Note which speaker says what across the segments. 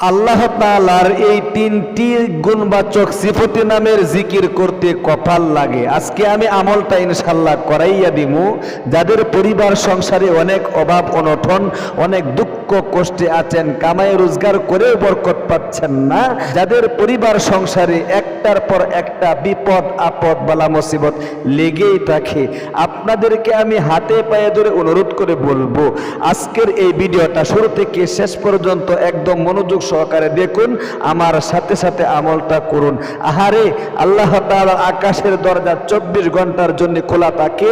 Speaker 1: আল্লাহ তাআলার এই তিনটি গুণবাচক সিফতি নামের জিকির করতে কপাল লাগে। আজকে আমি আমলটা ইনশাল্লাহ করাইয়া দিমু। যাদের পরিবার, সংসারে অনেক অভাব, অনটন, অনেক দুঃখ, কষ্টে আছেন কামাই রোজগার করেও বরকত পাচ্ছেন না, যাদের পরিবার, সংসারে একটার পর একটা বিপদ, আপদ, বালা, মুসিবত লেগেই থাকে, আপনাদেরকে আমি হাতে পায়ে ধরে অনুরোধ করে বলব, আজকের এই ভিডিওটা শুরু থেকে শেষ পর্যন্ত একদম মনোযোগ সহকারে দেখুন, আমার সাথে সাথে আমলটা করুন। আহারে, আল্লাহ তাআলা আকাশের দরজা চব্বিশ ঘণ্টার জন্য খোলা থাকে।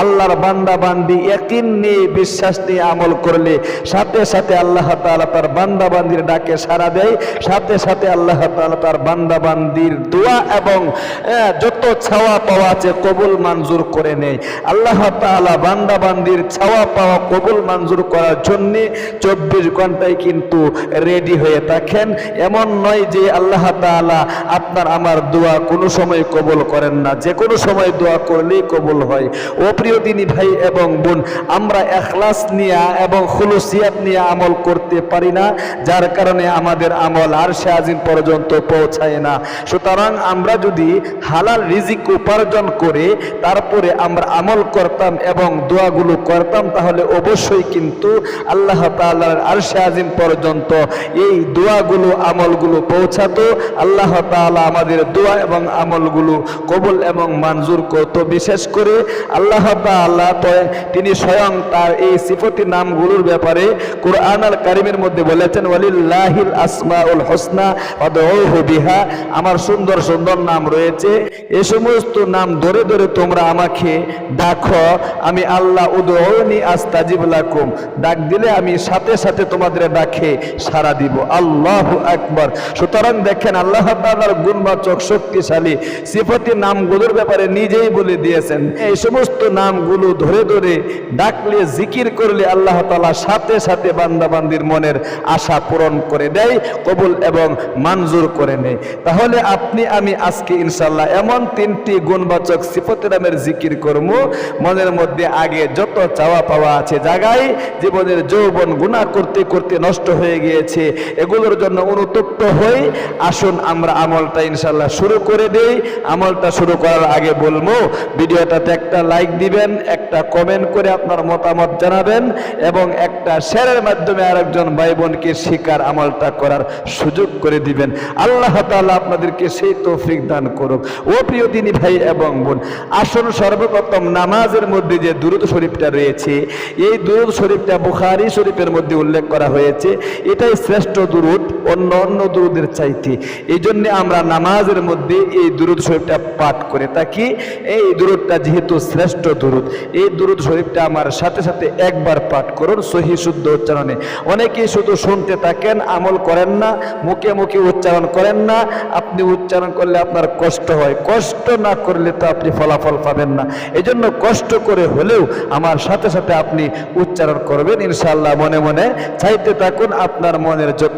Speaker 1: আল্লাহর বান্দা বান্দি একদিন নিয়ে বিশ্বাস নিয়ে আমল করলে, সাথে সাথে আল্লাহ তাআলা তার বান্দা বান্দির ডাকে সাড়া দেয়। সাথে সাথে আল্লাহ তাআলা তার বান্দা বান্দির দোয়া এবং যত ছাওয়া পাওয়া আছে কবুল মঞ্জুর করে নেয়। আল্লাহ তাআলা বান্দা বান্দির ছাওয়া পাওয়া কবুল মঞ্জুর করার জন্য চব্বিশ ঘন্টায় কিন্তু রেডি হয়ে থাকেন এমন নয় যে আল্লাহ তাআলা আপনার আমার দোয়া কোনো সময় কবুল করেন না। যে কোনো সময় দোয়া করলেই কবুল হয়। ও প্রিয় দিনী ভাই এবং বোন, আমরা এখলাস নিয়ে এবং খুলুসিয়াত নিয়ে আমল করতে পারি না, যার কারণে আমাদের আমল আর সে আজিম পর্যন্ত পৌঁছায় না। সুতরাং আমরা যদি হালাল রিজিক উপার্জন করে তারপরে আমরা আমল করতাম এবং দোয়াগুলো করতাম, তাহলে অবশ্যই কিন্তু আল্লাহ তাআলার আরশে আজিম পর্যন্ত এই দোয়াগুলো, আমলগুলো পৌঁছাতো। আল্লাহ তাআলা আমাদের দোয়া এবং আমলগুলো কবুল এবং মঞ্জুর করত। বিশেষ করে আল্লাহ তাআলা তো তিনি স্বয়ং তার এই সিফতি নামগুলোর ব্যাপারে কোরআন আল কারিমের মধ্যে বলেছেন, ওয়ালিল্লাহিল আসমাউল হোসনা বিহা। আমার সুন্দর সুন্দর নাম রয়েছে। এ সমস্ত নাম ধরে ধরে তোমরা আমাকে ডাকো। আমি আল্লাহ উদৌনি আস্তাজিব লাকুম। ডাক দিলে আমি সাথে সাথে তোমাদের ডাকে সাড়া দিব। আল্লাহু আকবার। সুতরাং দেখেন আল্লাহ তাআলার গুণবাচক, শক্তিশালী সিফতি নামগুলোর ব্যাপারে নিজেই বলে দিয়েছেন। এই সমস্ত নামগুলো ধরে ধরে ডাকলে, জিকির করলে আল্লাহ তালা সাথে সাথে বান্দা বান্দির মনের আশা পূরণ করে দেয়, কবুল এবং মঞ্জুর করে নেয়। তাহলে আপনি, আমি আজকে ইনশাল্লাহ এমন তিনটি গুণবাচক সিফতি নামের জিকির করব। মনের মধ্যে আগে যত চাওয়া পাওয়া আছে জায়গায় জীবনের যৌবন গুণা করতে করতে নষ্ট হয়ে গিয়েছে। এগুলোর জন্য অনুতপ্ত হই। আসুন আমরা আমলটা ইনশাল্লাহ শুরু করে দেই। আমলটা শুরু করার আগে বলব, ভিডিওটাতে একটা লাইক দিবেন, একটা কমেন্ট করে আপনার মতামত জানাবেন এবং একটা শেয়ারের মাধ্যমে আরেকজন ভাই বোনকে শিকার আমলটা করার সুযোগ করে দিবেন। আল্লাহ তাআলা আপনাদেরকে সেই তৌফিক দান করুক। ও প্রিয় দিনী ভাই এবং বোন, আসুন সর্বপ্রথম নামাজের মধ্যে যে দুরুদ শরীফটা রয়েছে, এই দুরুদ শরীফটা বুখারি শরীফের মধ্যে উল্লেখ করা হয়েছে। এটাই শ্রেষ্ঠ দুরুদ, অন্য অন্য দুরুদের চাইতে। এই জন্য আমরা নামাজের মধ্যে এই দুরুদ শরীফটা পাঠ করে থাকি। এই দুরুদটা যেহেতু শ্রেষ্ঠ দুরুদ, এই দুরুদ শরীফটা আমার সাথে সাথে একবার পাঠ করুন, সহি শুদ্ধ উচ্চারণে। অনেকেই শুধু শুনতে থাকেন, আমল করেন না, মুখে মুখে উচ্চারণ করেন না, আপনি উচ্চারণ করলে আপনার কষ্ট হয়। কষ্ট না করলে তো আপনি ফলাফল পাবেন না। এজন্য কষ্ট করে হলেও আমার সাথে সাথে আপনি উচ্চারণ করবেন ইনশাল্লাহ মনে মনে। চাইতে থাকুন, আপনার মনের যত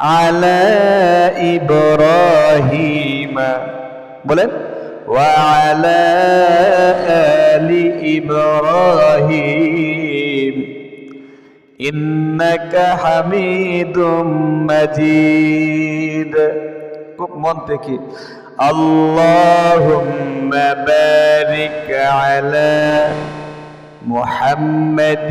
Speaker 1: على إبراهيم بولن وعلى آل إبراهيم إنك حميد مجيد খুব মন থেকে اللهم بارك على محمد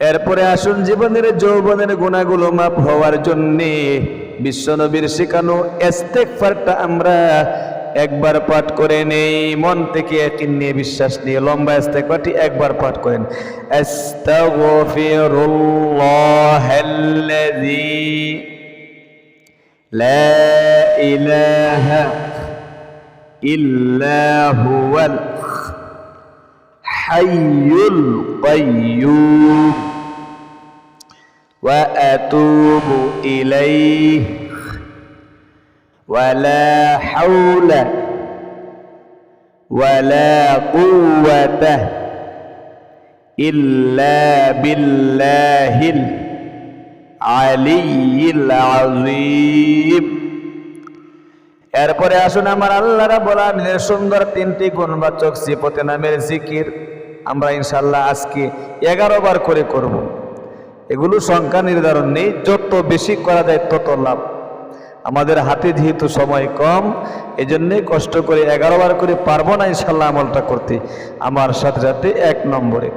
Speaker 1: এরপরে আসুন জীবনের যৌবনের গুণাগুলো মাপ হওয়ার জন্যে। বিশ্বনবীর শেখানো ইস্তেগফারটা আমরা একবার পাঠ করে নেই। মন থেকে একই নিয়ে বিশ্বাস নিয়ে লম্বা ইস্তেগফারটি একবার পাঠ করেন। হুয়াল হাইয়ুল কাইয়্যুম وأتوب إليه ولا حول ولا قوة إلا بالله العلي العظيم এরপরে আসুন আমার আল্লাহ রাব্বুল আলামিনের সুন্দর তিনটি গুণবাচক সিফতে নামের জিকির আমরা ইনশাআল্লাহ আজকে এগারো বার করে করব এগুলো সংখ্যা নির্ধারণ নেই, যত বেশি করা যায় তত লাভ। আমাদের হাতে যেহেতু সময় কম এজন্যই কষ্ট করে এগারো বার করে পারব না ইনশাল্লাহ আমলটা করতে। আমার সাথে সাথে এক নম্বরে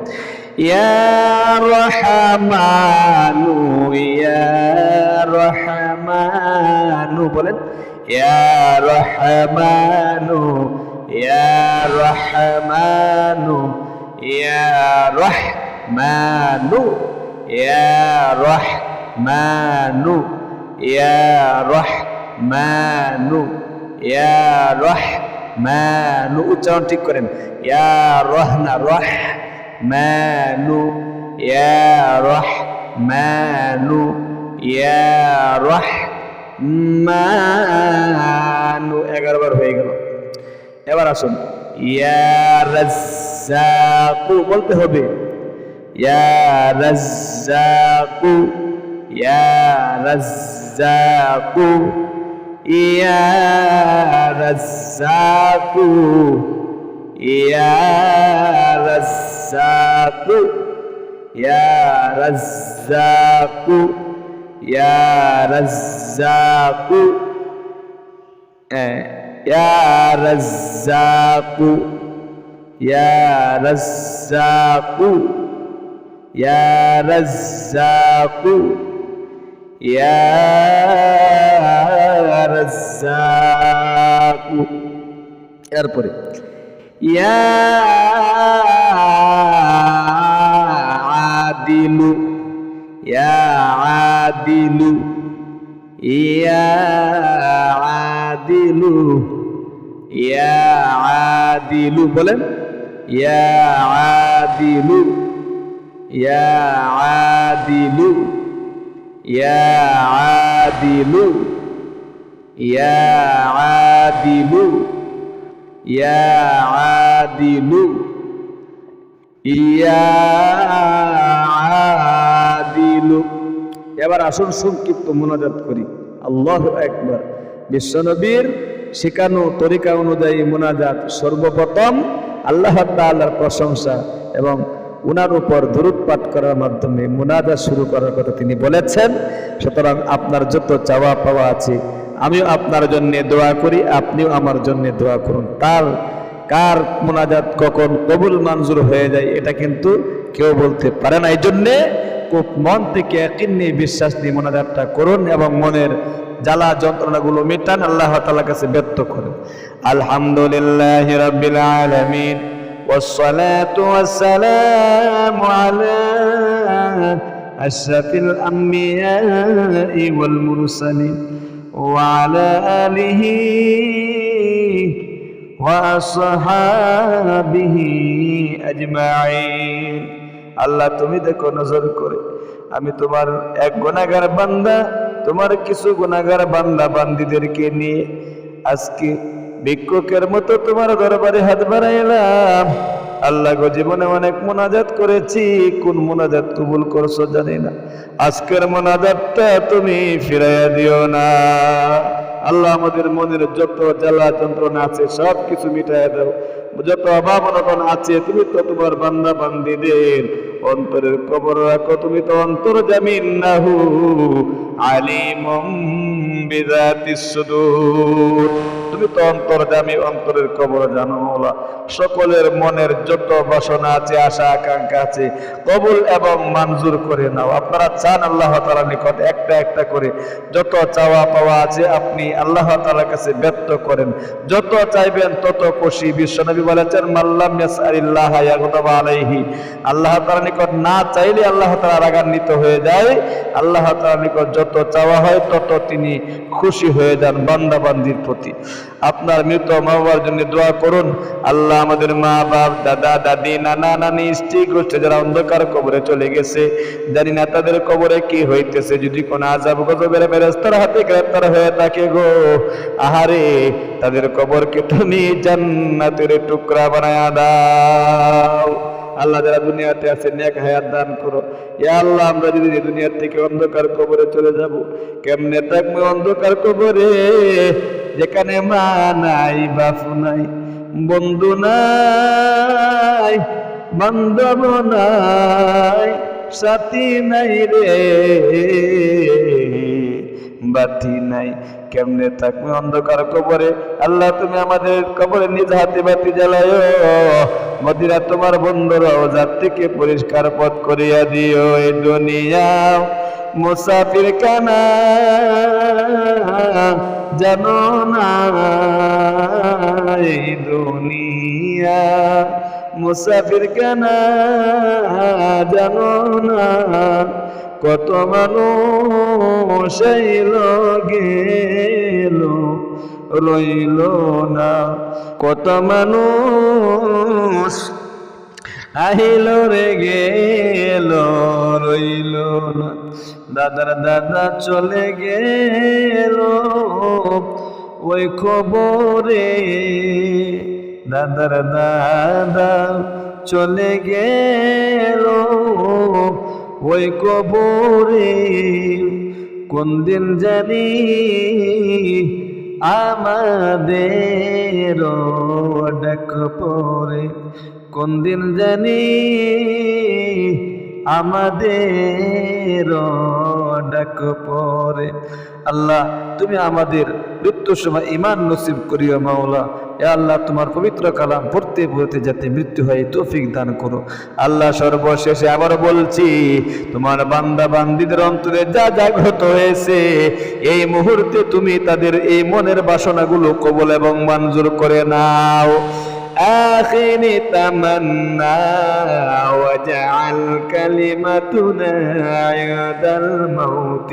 Speaker 1: বলেন রহমানু রহমানু রহমানু। يا رحمن يا رحمن يا رحمن উচ্চারণ ঠিক করেন يا رحنا رحمن يا رحمن يا رحمن 11 বার হয়ে গেল এবার আসুন ইয়া রাজ্জাক বলতে হবে ইয়া রাজ্জাকু ইয়া রাজ্জাকু ইয়া রাজ্জাকু ইয়া রাজ্জাকু ইয়া রাজ্জাকু ইয়া রাজ্জাকু ইয়া রাজ্জাকু ইয়া রাজ্জাকু يا رزاق يا رزاق এরপরে يا عادل يا عادل يا عادل يا عادل বলেন يا عادل ইয়া আদিলু ইয়া আদিলু ইয়া আদিলু ইয়া আদিলু ইয়া আদিলু এবার আসুন সংক্ষিপ্ত মোনাজাত করি। আল্লাহ একবার বিশ্বনবীর শেখানো তরিকা অনুযায়ী মোনাজাত সর্বপ্রথম আল্লাহ তাআলার প্রশংসা এবং উনার উপর দূরত পাঠ করার মাধ্যমে মোনাজাত শুরু করার কথা তিনি বলেছেন। সুতরাং আপনার যত চাওয়া পাওয়া আছে, আমিও আপনার জন্য দোয়া করি, আপনিও আমার জন্য দোয়া করুন। তার কার মোনাজাত কখন কবুল, মঞ্জুর হয়ে যায়, এটা কিন্তু কেউ বলতে পারে না। এই জন্যে খুব মন থেকে একই নিয়ে বিশ্বাস নিয়ে মোনাজাতটা করুন এবং মনের জ্বালা যন্ত্রণাগুলো মেটান, আল্লাহ তাআলার কাছে ব্যক্ত করেন। আলহামদুলিল্লাহ আলামিন। والصلاة والسلام على أشرف الأنبياء والمرسلين وعلى آله وأصحابه أجمعين আল্লাহ তুমি দেখো নজর করে আমি তোমার এক গুণাগার বান্দা তোমার কিছু গুণাগার বান্দা বান্দিদেরকে নিয়ে আজকে ভিক্ষুকের মতো তোমার দরবারে হাত বাড়াইলাম। আল্লাহ গো, জীবনে অনেক মোনাজাত করেছি। কোন মোনাজাত কবুল করছ জানি না। আজকের মোনাজাতটা তুমি ফিরাইয়া দিও না। আল্লাহ আমাদের মনের যত জ্বালা যন্ত্রণা আছে সব কিছু মিটাইয়া দাও। যত অভাব অনটন আছে, তুমি তো তোমার বান্দা বান্দিদের অন্তরের কবর রাখো। তুমি তো অন্তর জামিন নাহু। আলিমম বিজাতিস সুদূর। তুমি তো অন্তর্জামী অন্তরের কবর জানো মৌলা। সকলের মনের যত বাসনা আছে, আশা, আকাঙ্ক্ষা আছে, কবুল এবং মঞ্জুর করে নাও। আপনারা চান আল্লাহ তাআলার নিকট একটা একটা করে। যত চাওয়া পাওয়া আছে, আপনি আল্লাহ তাআলার কাছে ব্যক্ত করেন। যত চাইবেন, তত খুশি। বিশ্বনবী বলেছেন মাল্লাম আলাইহি। আল্লাহ তাআলার নিকট না চাইলে আল্লাহ তাআলা রাগান্বিত হয়ে যায়। আল্লাহ তাআলার নিকট যত চাওয়া হয়, তত তিনি খুশি হয়ে যান বান্দা বান্দির প্রতি। আপনার মৃত মা বাবার জন্য দোয়া করুন। আল্লাহ আমাদের মা বাপ দাদা, দাদি, নানা, নানি, স্ত্রী, গোষ্ঠী যারা অন্ধকার কবরে চলে গেছে, জানি না তাদের কবরে কি হইতেছে, যদি কোন আজাব গজবের মেরেস্তার হাতে গ্রেপ্তার হয়ে থাকে গো, আহারে, তাদের কবরকে তুমি জান্নাতের টুকরা বানায়া দাও। আল্লাহ যারা দুনিয়াতে আছে, নেক হায়াত দান করো। ইয়া আল্লাহ, আমরা যদি দুনিয়ার থেকে অন্ধকার কবরে চলে যাব, কেমনে থাকবে অন্ধকার কবরে? যেখানে মা নাই, বাপু নাই, বন্ধু নাই, বান্ধব নাই, সাথী নাই রে, বাতি নাই। কেমনে থাকবে অন্ধকার কবরে? আল্লাহ, তুমি আমাদের কবরে নিজ হাতে বাতি জ্বালায়। মদিনা তোমার বন্ধুরাও যার থেকে পরিষ্কার পথ করিয়া দিও। এই দুনিয়া মুসাফির কানা জানো না? দুনিয়া মুসাফির কানা জানো না? কত মানুষ গেল রইল না। কত মানুষ আহিল রে গেল, রইল না। দাদার দাদা চলে গেল, ওই খবরে দাদার দাদা চলে গেল। ওই কবরে কোন দিন জানি আমাদের ডাক পরে কোন দিন জানি আমাদের ডাক পরে আল্লাহ, তুমি আমাদের মৃত্যুর সময় ইমান নসিব করিও মাওলা। এ আল্লাহ তোমার পবিত্র কালাম পড়তে পড়তে যাতে মৃত্যু হয় তৌফিক দান করো আল্লাহ সর্বশেষে আবার বলছি তোমার বান্দা বান্দিদের অন্তরে যা জাগ্রত হয়েছে এই মুহূর্তে তুমি তাদের এই মনের বাসনাগুলো কবল এবং মঞ্জুর করে নাও آخر تمنى وجعل كلمتنا عند الموت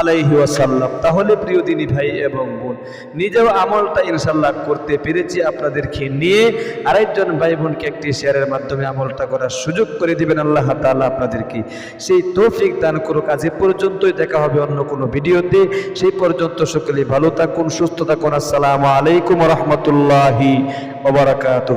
Speaker 1: আলাইহি ওয়াসাল্লাম। তাহলে প্রিয় দিনী ভাই এবং বোন, নিজেও আমলটা ইনশাল্লাহ করতে পেরেছি আপনাদেরকে নিয়ে। আরেকজন ভাই বোনকে একটি শেয়ারের মাধ্যমে আমলটা করার সুযোগ করে দিবেন আল্লাহ তাআলা আপনাদেরকে। সেই তৌফিক দান করুক। আজ পর্যন্তই দেখা হবে অন্য কোনো ভিডিওতে। সেই পর্যন্ত সকলে ভালো থাকুন, সুস্থ থাকুন। আসসালামু আলাইকুম রহমতুল্লাহি ওবরাকাতুহ